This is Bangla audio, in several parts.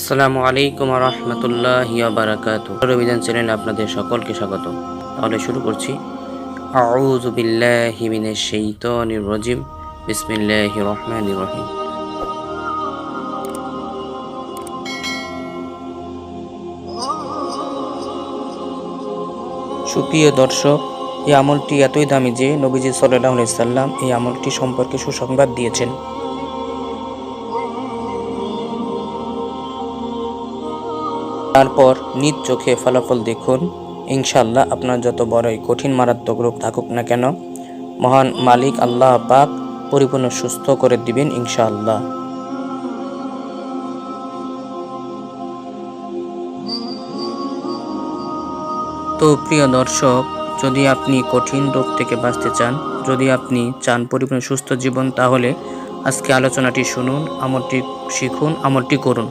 আসসালামু আলাইকুম রহমতুল্লাহ বারাকাত অভিযান চ্যানেলে আপনাদের সকলকে স্বাগত। তাহলে শুরু করছি। আউযু বিল্লাহি মিনাশ শাইতানির রাজিম। রহিম। সুপ্রিয় দর্শক, এই আমলটি এতই দামি যে নবীজি সাল্লাহ সাল্লাম এই আমলটি সম্পর্কে সুসংবাদ দিয়েছেন। তারপর নিজ চোখে ফলাফল দেখুন। ইনশাল্লাহ আপনার যত বড়ই কঠিন মারাত্মক রোগ থাকুক না কেন, মহান মালিক আল্লাহ পাক পরিপূর্ণ সুস্থ করে দিবেন ইনশাআল্লাহ। তো প্রিয় দর্শক, যদি আপনি কঠিন রোগ থেকে বাঁচতে চান, যদি আপনি চান পরিপূর্ণ সুস্থ জীবন, তাহলে আজকে আলোচনাটি শুনুন, আমলটি শিখুন, আমলটি করুন।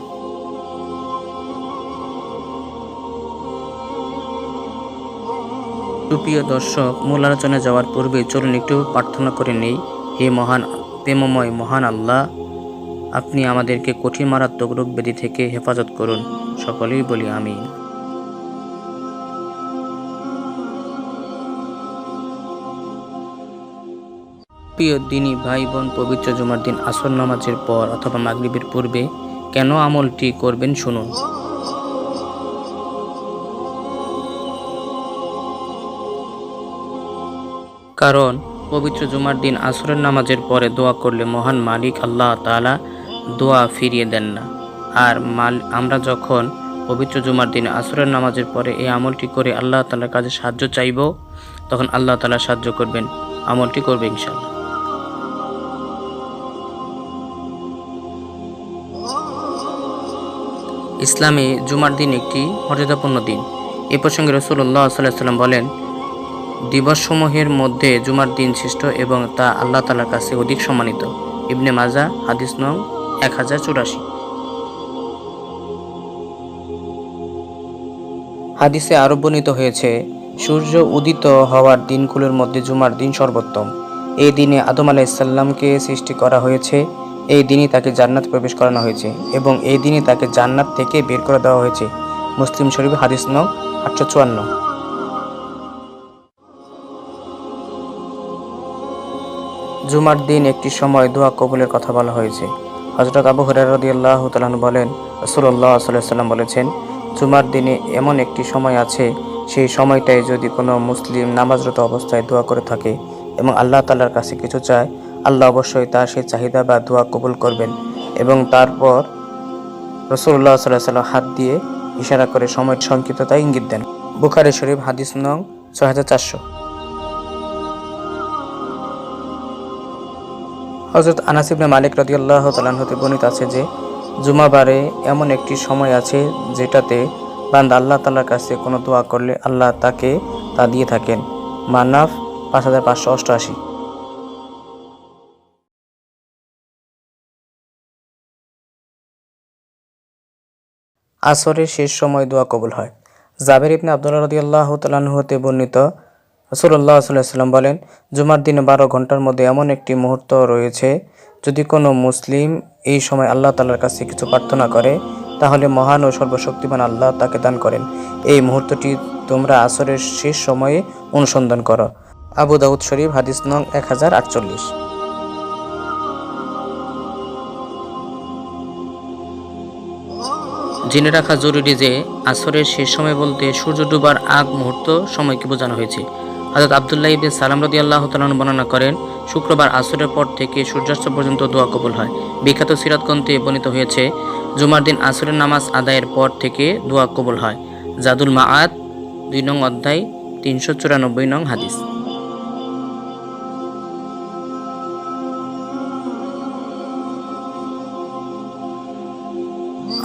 সুপ্রিয় দর্শক মূল আলোচনায় যাওয়ার পূর্বে চলুন একটু প্রার্থনা করে নেই। হে মহান, প্রেমময়, মহান আল্লাহ, আপনি আমাদেরকে কঠিন মারাত্মক রোগ ব্যাধি থেকে হেফাজত করুন। সকলেই বলি আমি প্রিয় দিনী ভাই বোন, পবিত্র জুমার দিন আসর নামাজের পর অথবা মাগরিবের পূর্বে কেন আমলটি করবেন শুনুন। কারণ পবিত্র জুমার দিন আসরের নামাজের পরে দোয়া করলে মহান মালিক আল্লাহ তাআলা দোয়া ফিরিয়ে দেন না। আর মাল, আমরা যখন পবিত্র জুমার দিন আসরের নামাজের পরে এই আমলটি করে আল্লাহ তাআলার কাছে সাহায্য চাইব, তখন আল্লাহ তালা সাহায্য করবেন। আমলটি করবে ইনশাল্লাহ ইসলামে জুমার দিন একটি মর্যাদাপূর্ণ দিন। এ প্রসঙ্গে রসুল্লাহ সাল্লাহ সাল্লাম বলেন দিবসসমূহের মধ্যে জুমার দিন শ্রেষ্ঠ এবং তা আল্লাহ তালার কাছে অধিক সম্মানিত। ইবনে মাজা, হাদিস নং এক হাজার চুরাশি। হাদিসে আরও বর্ণিত হয়েছে, সূর্য উদিত হওয়ার দিনগুলোর মধ্যে জুমার দিন সর্বোত্তম। এই দিনে আদম আলাইসাল্লামকে সৃষ্টি করা হয়েছে, এই দিনই তাকে জান্নাত প্রবেশ করানো হয়েছে এবং এই দিনই তাকে জান্নাত থেকে বের করে দেওয়া হয়েছে। মুসলিম শরীফ হাদিস নং আটশো চুয়ান্ন। জুমার দিন একটি সময় দোয়া কবুলের কথা বলা হয়েছে। হজরত আবু হরারদিয়াল্লাহ তালান বলেন রসুল্লাহ সাল্লাম বলেছেন, জুমার দিনে এমন একটি সময় আছে, সেই সময়টায় যদি কোনো মুসলিম নামাজরত অবস্থায় দোয়া করে থাকে এবং আল্লাহ তালার কাছে কিছু চায়, আল্লাহ অবশ্যই তার সেই চাহিদা বা দোয়া কবুল করবেন এবং তারপর রসুল্লাহ সাল্লাহ সাল্লাম হাত দিয়ে ইশারা করে সময়ের সংক্ষিপ্ততা ইঙ্গিত দেন। বুখারি শরীফ, হাদিস নং ছয় হাজার চারশো। হজরত আনাসিবনে মালিক রদিয়াল্লাহ তালান হতে বর্ণিত আছে যে, জুমাবারে এমন একটি সময় আছে যেটাতে বান্দা আল্লাহ তালার কাছে কোনো দোয়া করলে আল্লাহ তাকে তা দিয়ে থাকেন। মানাফ পাঁচ হাজার পাঁচশো অষ্টআশি। আসরের শেষ সময় দোয়া কবুল হয়। জাবের ইবনে আবদুল্লাহ রদিয়াল্লাহ তালান হতে বর্ণিত রসুল্লাহ সাল্লাম বলেন, জুমার দিনে বারো ঘণ্টার মধ্যে এমন একটি মুহূর্ত রয়েছে, যদি কোনো মুসলিম এই সময় আল্লাহ তালার কাছে কিছু প্রার্থনা করে, তাহলে মহান ও সর্বশক্তিমান আল্লাহ তাকে দান করেন। এই মুহূর্তটি তোমরা আসরের শেষ সময়ে অনুসন্ধান করো। আবু দাউদ শরীফ, হাদিস নং এক হাজার আটচল্লিশ। জেনে রাখা জরুরি যে, আসরের শেষ সময় বলতে সূর্য ডুবার আগ মুহূর্ত সময়কে বোঝানো হয়েছে। হজরত আবদুল্লাহ ইবিন সালাম রদি আল্লাহ তালন বর্ণনা করেন, শুক্রবার আসরের পর থেকে সূর্যাস্ত পর্যন্ত দোয়া কবুল হয়। বিখ্যাত সিরাত গ্রন্থে বর্ণিত হয়েছে, জুমার দিন আসরের নামাজ আদায়ের পর থেকে দোয়া কবুল হয়। জাদুল মাআত দুই নং অধ্যায়, তিনশো চুরানব্বই নং হাদিস।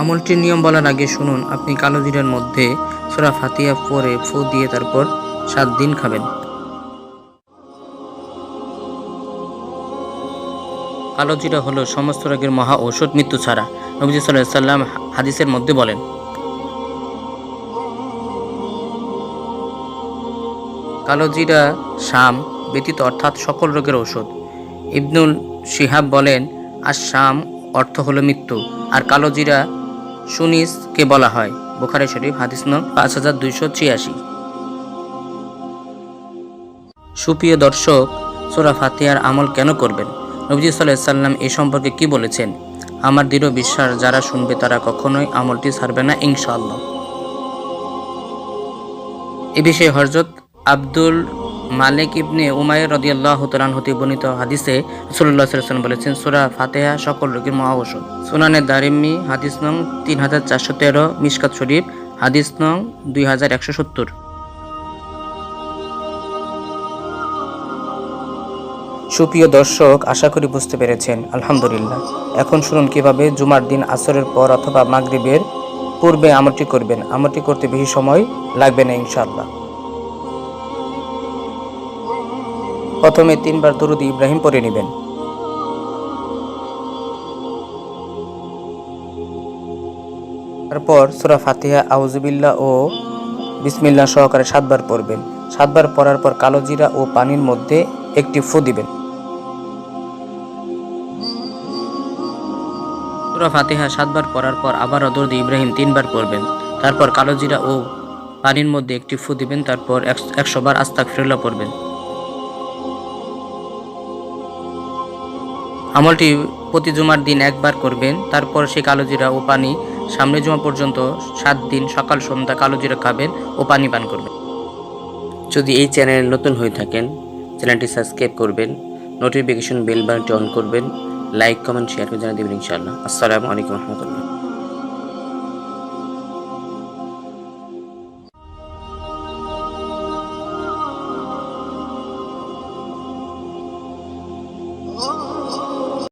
আমলটির নিয়ম বলার আগে শুনুন, আপনি কালো জিরার মধ্যে সোরা ফাতিয়া পরে ফু দিয়ে তারপর সাত দিন খাবেন। কালো জিরা হলো সমস্ত রোগের মহা ঔষধ মৃত্যু ছাড়া। নবীজি সাল্লাহ সাল্লাম হাদিসের মধ্যে বলেন কালো জিরা শাম ব্যতীত অর্থাৎ সকল রোগের ঔষধ। ইবনুল শিহাব বলেন আর শাম অর্থ হলো মৃত্যু। আর কালো জিরা সুনিসকে বলা হয়। বুখারি শরীফ, হাদিস নং পাঁচ হাজার দুইশো ছিয়াশি। সুপ্রিয় দর্শক, সোরা ফাতিহার আমল কেন করবেন? নবজি সাল্লাহ সাল্লাম এ সম্পর্কে কি বলেছেন? আমার দৃঢ় বিশ্বাস, যারা শুনবে তারা কখনোই আমলটি ছাড়বে না, ইনশাআল্লাহ। এ বিষয়ে হজরত আব্দুল মালিক ইবনে উমায়ের রদিয়াল্লাহ তালান হতে বর্ণিত হাদিসে রসুল্লাহ সাল্লাম বলেছেন, সুরা ফাতেহা সকল রোগীর মহা ঔষধ সুনানে দারিমি, হাদিস নং তিন হাজার চারশো তেরো মিসকাত শরীফ, হাদিস নং দুই হাজার একশো সত্তর। সুপ্রিয় দর্শক, আশা করি বুঝতে পেরেছেন। আলহামদুলিল্লাহ। এখন শুনুন কীভাবে জুমার দিন আসরের পর অথবা মাগরিবের পূর্বে আমলটি করবেন। আমলটি করতে বেশি সময় লাগবে না, ইনশাআল্লাহ। প্রথমে তিনবার দরুদ ইব্রাহিম পড়ে নেবেন। তারপর সূরা ফাতিহা আউজুবিল্লাহ ও বিসমিল্লাহ সহকারে সাতবার পড়বেন। সাতবার পড়ার পর কালো জিরা ও পানির মধ্যে একটি ফু দিবেন। সূরা ফাতিহা সাতবার পড়ার পর আবারও দরুদ ইব্রাহিম তিনবার পড়বেন। তারপর কালোজিরা ও পানির মধ্যে একটি ফু দিবেন, তারপর একশো বার আস্তাক ফিরলা পড়বেন। আমলটি প্রতি জুমার দিন একবার করবেন, তারপর সে কালোজিরা ও পানি সামনে জমা পর্যন্ত সাত দিন সকাল, সন্ধ্যা কালোজিরা খাবেন ও পানি পান করবেন। যদি এই চ্যানেলে নতুন হয়ে থাকেন, চ্যানেলটি সাবস্ক্রাইব করবেন, নোটিফিকেশন বেল বাটনটি অন করবেন লাইক কমেন্ট শেয়ার করে জানিয়ে দেবেন ইনশাআল্লাহ। আসসালামু আলাইকুম রহমতুল্লাহ।